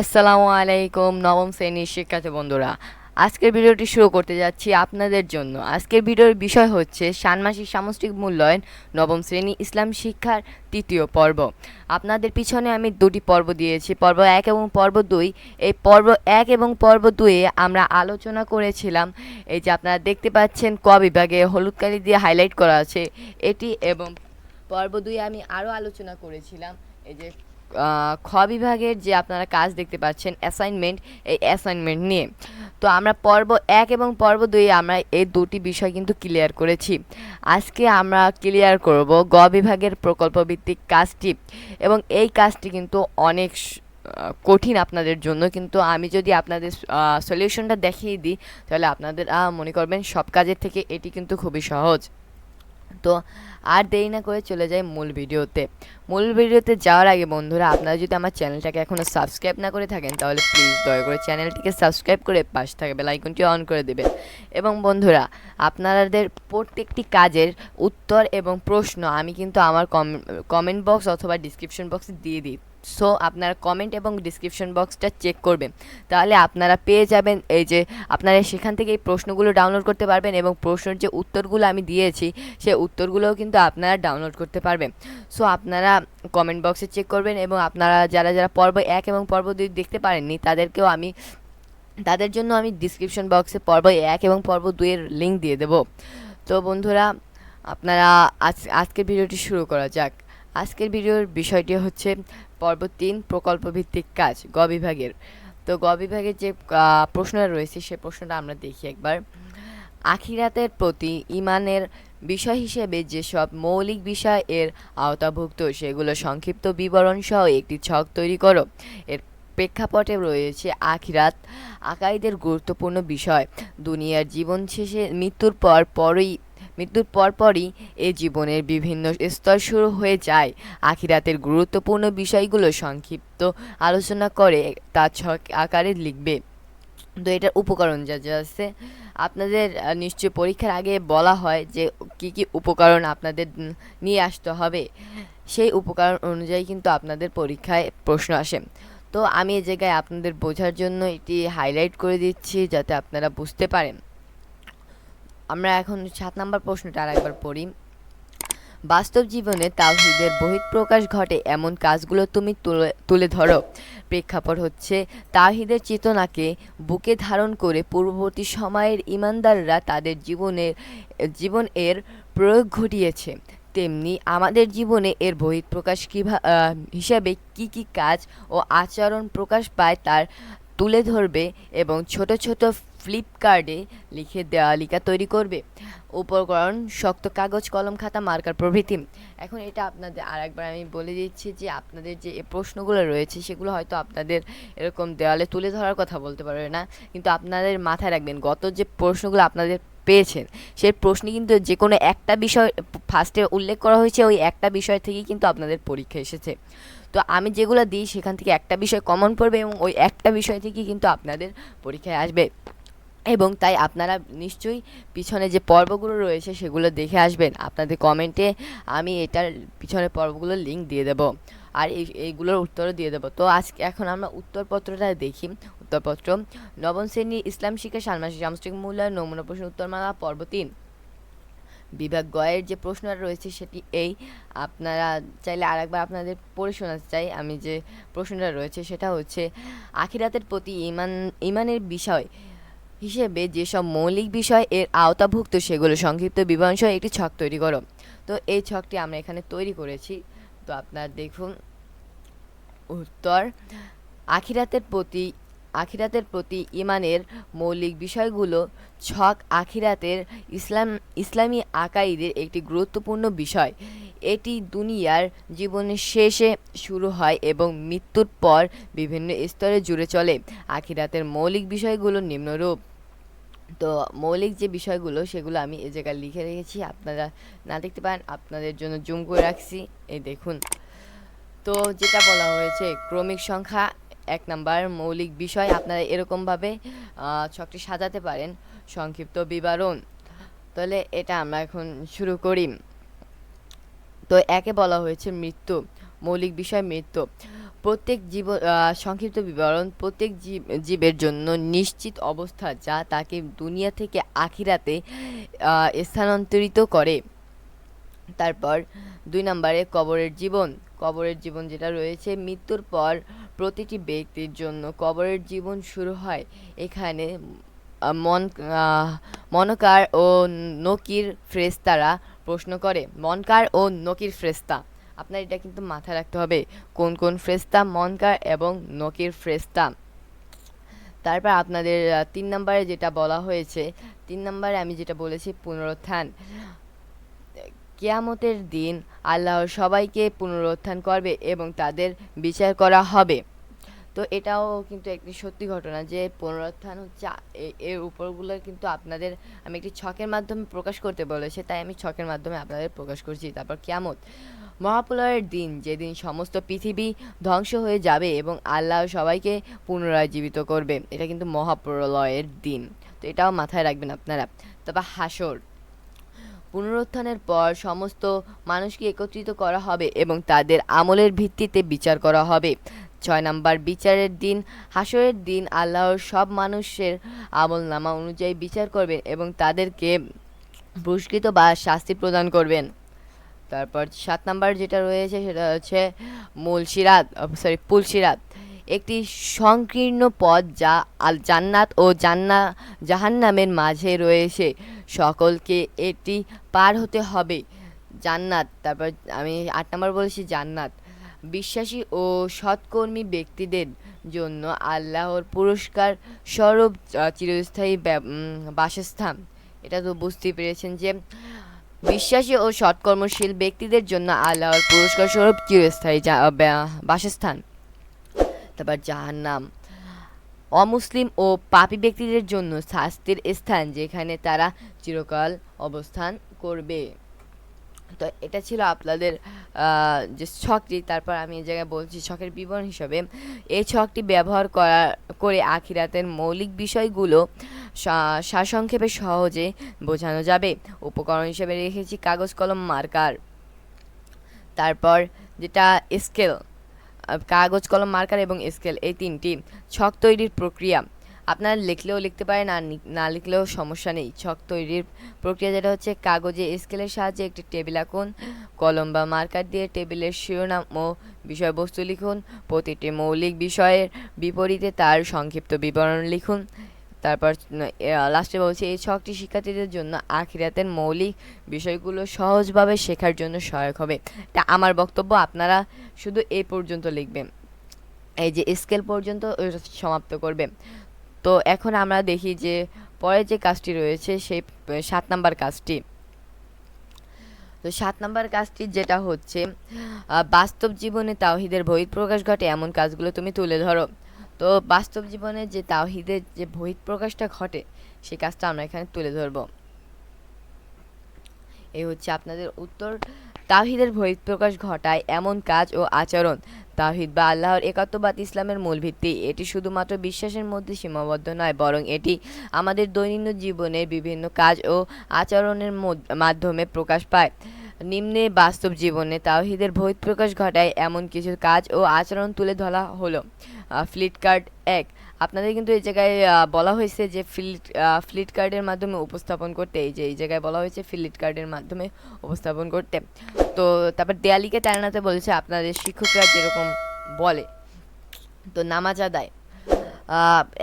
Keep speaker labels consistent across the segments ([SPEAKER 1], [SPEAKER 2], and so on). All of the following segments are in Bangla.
[SPEAKER 1] আসসালামু আলাইকুম, নবম শ্রেণির শিক্ষার্থী বন্ধুরা। আজকের ভিডিওটি শুরু করতে যাচ্ছি আপনাদের জন্য। আজকের ভিডিওর বিষয় হচ্ছে ষান্মাসিক সামষ্টিক মূল্যায়ন, নবম শ্রেণি ইসলাম শিক্ষার তৃতীয় পর্ব। আপনাদের পিছনে আমি দুটি পর্ব দিয়েছি, পর্ব এক এবং পর্ব দুই। এই পর্ব এক এবং পর্ব দুইয়ে আমরা আলোচনা করেছিলাম। এই যে আপনারা দেখতে পাচ্ছেন, ক বিভাগে হলুদ কালি দিয়ে হাইলাইট করা আছে এটি এবং পর্ব দুই আমি আরও আলোচনা করেছিলাম। এই যে খ বিভাগের যে আপনারা কাজ দেখতে পাচ্ছেন অ্যাসাইনমেন্ট এই অ্যাসাইনমেন্ট নিয়ে। তো আমরা পর্ব এক এবং পর্ব দুই আমরা এই দুটি বিষয় কিন্তু ক্লিয়ার করেছি। আজকে আমরা ক্লিয়ার করব গ বিভাগের প্রকল্প ভিত্তিক কাজটি এবং এই কাজটি কিন্তু অনেক কঠিন আপনাদের জন্য। কিন্তু আমি যদি আপনাদের সলিউশনটা দেখিয়ে দিই, তাহলে আপনাদের মনে করবেন সব কাজের থেকে এটি কিন্তু খুবই সহজ। তো আর দেরি না করে চলে যাই মূল ভিডিওতে। মূল ভিডিওতে যাওয়ার আগে বন্ধুরা, আপনারা যদি আমার চ্যানেলটাকে এখনও সাবস্ক্রাইব না করে থাকেন, তাহলে প্লিজ দয়া করে চ্যানেলটিকে সাবস্ক্রাইব করে পাশে থাকে বেল আইকনটি অন করে দেবেন। এবং বন্ধুরা আপনাদের প্রত্যেকটি কাজের উত্তর এবং প্রশ্ন আমি কিন্তু আমার কমেন্ট বক্স অথবা ডিসক্রিপশন বক্সে দিয়ে দিই। সো আপনারা কমেন্ট এবং ডিসক্রিপশন বক্সটা চেক করবেন। তাহলে আপনারা পেয়ে যাবেন এই যে, আপনারা সেখান থেকে এই প্রশ্নগুলো ডাউনলোড করতে পারবেন এবং প্রশ্নের যে উত্তরগুলো আমি দিয়েছি, সেই উত্তরগুলোও কিন্তু আপনারা ডাউনলোড করতে পারবেন। সো আপনারা কমেন্ট বক্সে চেক করবেন এবং আপনারা যারা যারা পর্ব এক এবং পর্ব দুই দেখতে পারেননি, তাদেরকেও আমি, তাদের জন্য আমি ডিসক্রিপশন বক্সে পর্ব এক এবং পর্ব দুইয়ের লিঙ্ক দিয়ে দেব। তো বন্ধুরা, আপনারা আজ, আজকের ভিডিওটি শুরু করা যাক। আজকের ভিডিওর বিষয়টি হচ্ছে পর্ব তিন প্রকল্প ভিত্তিক কাজ, গ বিভাগের। তো গ বিভাগের যে প্রশ্নটা রয়েছে সে প্রশ্নটা আমরা দেখি একবার। আখিরাতের প্রতি ইমানের বিষয় হিসেবে যেসব মৌলিক বিষয় এর আওতাভুক্ত, সেগুলো সংক্ষিপ্ত বিবরণ সহ একটি ছক তৈরি করো। এর প্রেক্ষাপটে রয়েছে আখিরাত আকাইদের গুরুত্বপূর্ণ বিষয়। দুনিয়ার জীবন শেষে মৃত্যুর পর পরই মৃত্যুর পরপরই এ জীবনের বিভিন্ন স্তর শুরু হয়ে যায়। আখিরাতের গুরুত্বপূর্ণ বিষয়গুলো সংক্ষিপ্ত আলোচনা করে তা ছক আকারে লিখবে। তো এটার উপকরণ যা যা আছে আপনাদের আহ, নিশ্চয়ই পরীক্ষার আগে বলা হয় যে কি কি উপকরণ আপনাদের নিয়ে আসতে হবে। সেই উপকরণ অনুযায়ী কিন্তু আপনাদের পরীক্ষায় প্রশ্ন আসে। তো আমি এই জায়গায় আপনাদের বোঝার জন্য এটি হাইলাইট করে দিচ্ছি যাতে আপনারা বুঝতে পারেন। আমরা এখন সাত নম্বর প্রশ্নটা আর একবার পড়ি। বাস্তব জীবনে তাওহিদের বহিঃপ্রকাশ ঘটে এমন কাজগুলো তুমি তুলে ধরো। প্রেক্ষাপট হচ্ছে তাহিদের চেতনাকে বুকে ধারণ করে পূর্ববর্তী সময়ের ইমানদাররা তাদের জীবনের জীবন এর প্রয়োগ ঘটিয়েছে। তেমনি আমাদের জীবনে এর বহিঃপ্রকাশ কীভাবে হিসাবে কি কি কাজ ও আচরণ প্রকাশ পায় তার তুলে ধরবে এবং ছোট ছোট ফ্লিপকার্টে লিখে দেওয়ালিকা তৈরি করবে। উপকরণ, শক্ত কাগজ, কলম, খাতা, মার্কার প্রভৃতি। এখন এটা আপনাদের আর একবার আমি বলে দিচ্ছি যে আপনাদের যে প্রশ্নগুলো রয়েছে, সেগুলো হয়তো আপনাদের এরকম দেওয়ালে তুলে ধরার কথা বলতে পারবে না। কিন্তু আপনাদের মাথায় রাখবেন, গত যে প্রশ্নগুলো আপনাদের পেয়েছেন। সে প্রশ্নে কিন্তু যে কোনো একটা বিষয় ফার্স্টে উল্লেখ করা হয়েছে, ওই একটা বিষয় থেকেই কিন্তু আপনাদের পরীক্ষা এসেছে। তো আমি যেগুলো দিই, সেখান থেকে একটা বিষয় কমন পড়বে এবং ওই একটা বিষয় থেকেই কিন্তু আপনাদের পরীক্ষায় আসবে। এবং তাই আপনারা নিশ্চয়ই পিছনে যে পর্বগুলো রয়েছে, সেগুলো দেখে আসবেন। আপনাদের কমেন্টে আমি এটার পিছনে পর্বগুলোর লিঙ্ক দিয়ে দেব। আর এই, এইগুলোর উত্তরও দিয়ে দেবো। তো আজকে এখন আমরা উত্তরপত্রটা দেখি। উত্তরপত্র নবম শ্রেণি ইসলাম শিক্ষা ষান্মাসিক সামষ্টিক মূল্যায়ন, নমুনা প্রশ্ন উত্তরমালা পর্ব তিন। বিভাগ গয়ের যে প্রশ্নটা রয়েছে সেটি এই। আপনারা চাইলে আরেকবার আপনাদের পড়ে শোনাতে চাই। আমি যে প্রশ্নটা রয়েছে সেটা হচ্ছে, আখিরাতের প্রতি ইমান, ইমানের বিষয় হিসেবে যেসব মৌলিক বিষয় এর আওতাভুক্ত সেগুলো সংক্ষিপ্ত বিবরণ সহ একটি ছক তৈরি করো। তো এই ছকটি আমরা এখানে তৈরি করেছি। তো আপনারা দেখুন, উত্তর, আখিরাতের প্রতি আখিরাতের প্রতি ইমানের মৌলিক বিষয়গুলো ছক আখিরাতের ইসলাম, ইসলামী আকাইদের একটি গুরুত্বপূর্ণ বিষয়। এটি দুনিয়ার জীবনের শেষে শুরু হয় এবং মৃত্যুর পর বিভিন্ন স্তরে জুড়ে চলে। আখিরাতের মৌলিক বিষয়গুলো নিম্নরূপ। তো মৌলিক যে বিষয়গুলো, সেগুলো আমি এ জায়গায় লিখে রেখেছি। আপনারা না দেখতে পারেন আপনাদের জন্য জুম করে রাখছি। এই দেখুন। তো যেটা বলা হয়েছে, ক্রমিক সংখ্যা এক নাম্বার মৌলিক বিষয়, আপনারা এরকমভাবে ছকটি সাজাতে পারেন। সংক্ষিপ্ত বিবরণ। তাহলে এটা আমরা এখন শুরু করি। তো একে বলা হয়েছে মৃত্যু, মৌলিক বিষয় মৃত্যু। প্রত্যেক জীব সংক্ষিপ্ত বিবরণ, প্রত্যেক জীব, জীবের জন্য নিশ্চিত অবস্থা যা তাকে দুনিয়া থেকে আখিরাতে স্থানান্তরিত করে। তারপর দুই নম্বরে কবরের জীবন। কবরের জীবন যেটা রয়েছে, মৃত্যুর পর প্রতিটি ব্যক্তির জন্য কবরের জীবন শুরু হয় এখানে মন মনকার ও নকির ফ্রেস্তারা প্রশ্ন করে, মনকার ও নকির ফ্রেস্তা। আপনার এটা কিন্তু মাথায় রাখতে হবে, কোন কোন ফ্রেস্তা? মনকার এবং নকির ফ্রেস্তা। তারপর আপনাদের তিন নম্বরে যেটা বলা হয়েছে, তিন নম্বরে আমি যেটা বলেছি, পুনরুত্থান। কেয়ামতের দিন আল্লাহ সবাইকে পুনরুত্থান করবে এবং তাদের বিচার করা হবে। তো এটাও কিন্তু একটি সত্যি ঘটনা যে পুনরুত্থান হচ্ছে এর উপরগুলো কিন্তু আপনাদের আমি একটি ছকের মাধ্যমে প্রকাশ করতে বলেছে, তাই আমি ছকের মাধ্যমে আপনাদের প্রকাশ করছি। তারপর কেয়ামত। মহাপ্রলয়ের দিন, যেদিন সমস্ত পৃথিবী ধ্বংস হয়ে যাবে এবং আল্লাহ সবাইকে পুনরায় জীবিত করবে, এটা কিন্তু মহাপ্রলয়ের দিন। তো এটাও মাথায় রাখবেন আপনারা। তারপর হাসর। পুনরুত্থানের পর সমস্ত মানুষকে একত্রিত করা হবে এবং তাদের আমলের ভিত্তিতে বিচার করা হবে। ছয় নাম্বার, বিচারের দিন, হাসরের দিন, আল্লাহর সব মানুষের আমল নামা অনুযায়ী বিচার করবেন এবং তাদেরকে পুরস্কৃত বা শাস্তি প্রদান করবেন। তারপর সাত নাম্বার যেটা রয়েছে সেটা হচ্ছে মূল সিরাত সরি পুল সিরাত। একটি সংকীর্ণ পথ যা আল জান্নাত ও জান্না, জাহান্নামের মাঝে রয়েছে। সকলকে এটি পার হতে হবে। জান্নাত, তারপর আমি আট নম্বর বলেছি জান্নাত। বিশ্বাসী ও সৎকর্মী ব্যক্তিদের জন্য আল্লাহর পুরস্কার স্বরূপ চিরস্থায়ী বাসস্থান। এটা তো বুঝতে পেরেছেন যে বিশ্বাসী ও সৎকর্মশীল ব্যক্তিদের জন্য আল্লাহর পুরস্কার স্বরূপ চিরস্থায়ী বাসস্থান। তারপর জাহান্নাম। অমুসলিম ও পাপী ব্যক্তিদের জন্য শাস্তির স্থান যেখানে তারা চিরকাল অবস্থান করবে। তো এটা ছিল আপনাদের যে ছকটি। তারপর আমি এই জায়গায় বলছি ছকের বিবরণ হিসাবে এই ছকটি ব্যবহার করা, করে আখিরাতের মৌলিক বিষয়গুলো সা- সারসংক্ষেপে সহজে বোঝানো যাবে। উপকরণ হিসেবে রেখেছি কাগজ, কলম, মার্কার। তারপর যেটা স্কেল কাগজ, কলম, মার্কার এবং স্কেল, এই তিনটি। ছক তৈরির প্রক্রিয়া আপনারা লিখলেও লিখতে পারেন, আর না লিখলেও সমস্যা নেই। ছক তৈরির প্রক্রিয়া যেটা হচ্ছে, কাগজে স্কেলের সাহায্যে একটি টেবিল আঁকুন, কলম বা মার্কার দিয়ে টেবিলের শিরোনাম ও বিষয়বস্তু লিখুন, প্রতিটি মৌলিক বিষয়ের বিপরীতে তার সংক্ষিপ্ত বিবরণ লিখুন। তারপর লাস্টে বলছি, এই ছকটি শিক্ষার্থীদের জন্য আখিরাতের মৌলিক বিষয়গুলো সহজভাবে শেখার জন্য সহায়ক হবে। এটা আমার বক্তব্য, আপনারা শুধু এই পর্যন্ত লিখবেন। এই যে স্কেল পর্যন্ত সমাপ্ত করবে। তো এখন আমরা দেখি যে পরে যে কাজটি রয়েছে, সেই সাত নাম্বার কাজটি। তো সাত নাম্বার কাজটি যেটা হচ্ছে বাস্তব জীবনে তাওহিদের বহিঃপ্রকাশ ঘটে এমন কাজগুলো তুমি তুলে ধরো। তো বাস্তব জীবনে যে তাওহিদের যে বহিত প্রকাশটা ঘটে, সেই কাজটা আমরা এখানে তুলে ধরবো। এই হচ্ছে আপনাদের উত্তর তাহিদের তাওহিদের বহিঃপ্রকাশ ঘটায় এমন কাজ ও আচরণ তাওহিদ বা আল্লাহর একাত্মবাদ ইসলামের মূল ভিত্তি। এটি শুধুমাত্র বিশ্বাসের মধ্যে সীমাবদ্ধ নয়, বরং এটি আমাদের দৈনন্দিন জীবনের বিভিন্ন কাজ ও আচরণের মাধ্যমে প্রকাশ পায়। নিম্নে বাস্তব জীবনে তাওহিদের বহিঃপ্রকাশ ঘটায় এমন কিছু কাজ ও আচরণ তুলে ধরা হলো। ফ্লিপকার্ট এক। আপনাদের কিন্তু এই জায়গায় বলা হয়েছে যে ফ্লিট ফ্লিপকার্টের মাধ্যমে উপস্থাপন করতে, এই যে, এই জায়গায় বলা হয়েছে ফ্লিপকার্টের মাধ্যমে উপস্থাপন করতে। তো তারপর দেয়ালিকে টানাতে বলেছে আপনাদের শিক্ষকরা যেরকম বলে। তো নামাজ আদায়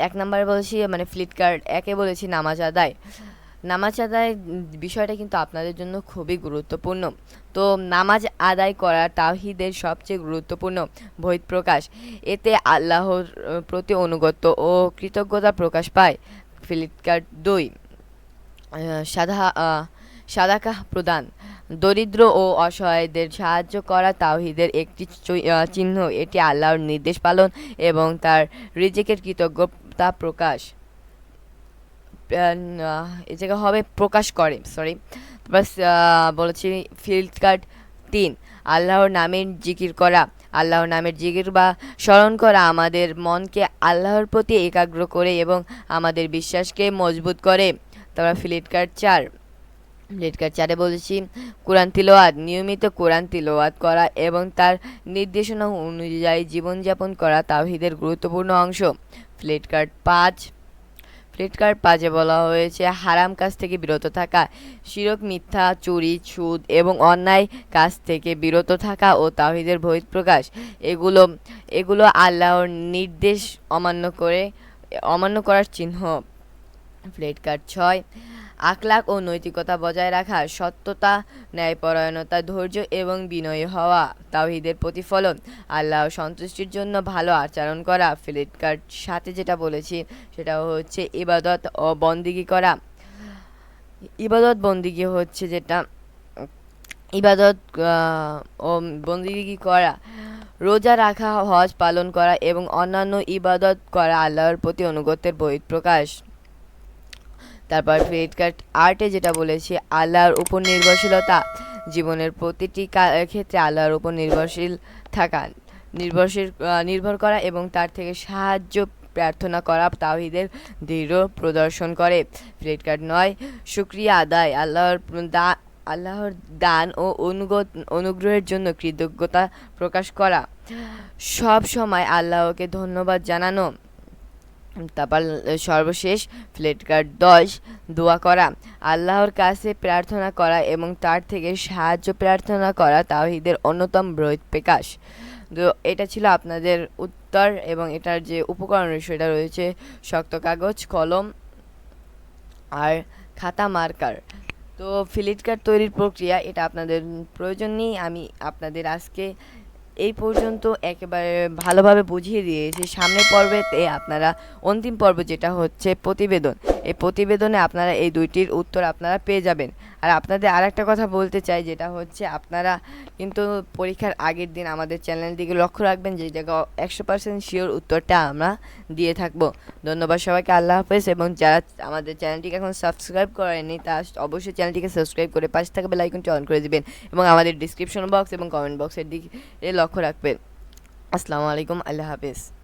[SPEAKER 1] এক নম্বরে বলেছি মানে ফ্লিপকার্ট একে বলেছি নামাজ আদায়। নামাজ আদায় বিষয়টা কিন্তু আপনাদের জন্য খুবই গুরুত্বপূর্ণ। তো নামাজ আদায় করা তাহিদের সবচেয়ে গুরুত্বপূর্ণ বহিঃপ্রকাশ এতে আল্লাহর প্রতি অনুগত্য ও কৃতজ্ঞতা প্রকাশ পায়। ফ্লিপকার্ট দুই সাদা সাদাকাহ প্রদান। দরিদ্র ও অসহায়দের সাহায্য করা তাওহিদের একটি চিহ্ন। এটি আল্লাহর নির্দেশ পালন এবং তার রিজিকের কৃতজ্ঞতা প্রকাশ। আহ, এই জায়গায় হবে প্রকাশ করে সরি তারপর বলেছি ফিল্ড কার্ড তিন। আল্লাহর নামের জিকির করা আল্লাহর নামের জিকির বা স্মরণ করা আমাদের মনকে আল্লাহর প্রতি একাগ্র করে এবং আমাদের বিশ্বাসকে মজবুত করে। তারপর ফ্লিপকার্ট চার। প্লেট কার্ড চারে বলেছি কোরআন তিলওয়াত নিয়মিত কোরআন তিলওয়াত করা এবং তার নির্দেশনা অনুযায়ী জীবনযাপন করা তাওহিদের গুরুত্বপূর্ণ অংশ। প্লেট কার্ড পাঁচ। কার্ড পাঁচে বলা হয়েছে। হারাম কাজ থেকে বিরত থাকা, শিরক, মিথ্যা, চুরি সুদ এবং অন্যায় কাজ থেকে বিরত থাকা ও তাহিদের বহিত প্রকাশ, এগুলো এগুলো আল্লাহর নির্দেশ অমান্য করে, অমান্য করার চিহ্ন। প্লেট কার্ড ছয় আখলাক ও নৈতিকতা বজায় রাখা, সত্যতা, ন্যায়পরায়ণতা, ধৈর্য এবং বিনয়ী হওয়া, তাওহিদের প্রতিফলন, আল্লাহ সন্তুষ্টির জন্য ভালো আচরণ করা, ফ্লিপকার্ট সাথে যেটা বলেছি, সেটা হচ্ছে ইবাদত ও বন্দিগি করা। ইবাদত বন্দিগি হচ্ছে যেটা, ইবাদত ও বন্দিগি করা, রোজা রাখা, হজ পালন করা এবং অন্যান্য ইবাদত করা আল্লাহর প্রতি অনুগত্যের বহিঃপ্রকাশ। তারপর ক্রেডিট কার্ড আর্টে যেটা বলেছি আল্লাহর উপর নির্ভরশীলতা। জীবনের প্রতিটি ক্ষেত্রে আল্লাহর উপর নির্ভরশীল থাকা, নির্ভরশীল নির্ভর করা এবং তার থেকে সাহায্য প্রার্থনা করা তাওহিদের দৃঢ় প্রদর্শন করে। ক্রেডিট কার্ড নয় শুক্রিয়া আদায়, আল্লাহর দা, আল্লাহর দান ও অনুগত, অনুগ্রহের জন্য কৃতজ্ঞতা প্রকাশ করা। সব সময় আল্লাহকে ধন্যবাদ জানানো। তারপর সর্বশেষ, ফ্লেট কার্ড দশ, দোয়া করা। আল্লাহর কাছে প্রার্থনা করা এবং তার থেকে সাহায্য প্রার্থনা করা তাওহিদের অন্যতম বৃহৎ প্রকাশ তো এটা ছিল আপনাদের উত্তর এবং এটার যে উপকরণ সেটা রয়েছে শক্ত কাগজ, কলম আর খাতা মার্কার। তো ফিলিট কার্ড তৈরির প্রক্রিয়া, এটা আপনাদের প্রয়োজন নেই। আমি আপনাদের আজকে এই পর্যন্ত একেবারে ভালোভাবে বুঝিয়ে দিয়েছি। সামনের পর্বেতে আপনারা অন্তিম পর্ব যেটা হচ্ছে প্রতিবেদন। এই প্রতিবেদনে আপনারা এই দুইটির উত্তর আপনারা পেয়ে যাবেন। আর আপনাদের আর একটা কথা বলতে চাই, যেটা হচ্ছে আপনারা কিন্তু পরীক্ষার আগের দিন আমাদের চ্যানেল দিকে লক্ষ্য রাখবেন, যে জায়গায় একশো পার্সেন্ট শিওর উত্তরটা আমরা দিয়ে থাকব। ধন্যবাদ সবাইকে, আল্লাহ হাফেজ। এবং যারা আমাদের চ্যানেলটিকে এখন সাবস্ক্রাইব করেনি তারা অবশ্যই চ্যানেলটিকে সাবস্ক্রাইব করে পাশে থাকা বেল অন করে দিবেন এবং আমাদের ডিসক্রিপশন বক্স এবং কমেন্ট বক্সের দিকে লক্ষ্য রাখবেন। আসসালামু আলাইকুম, আল্লাহ হাফেজ।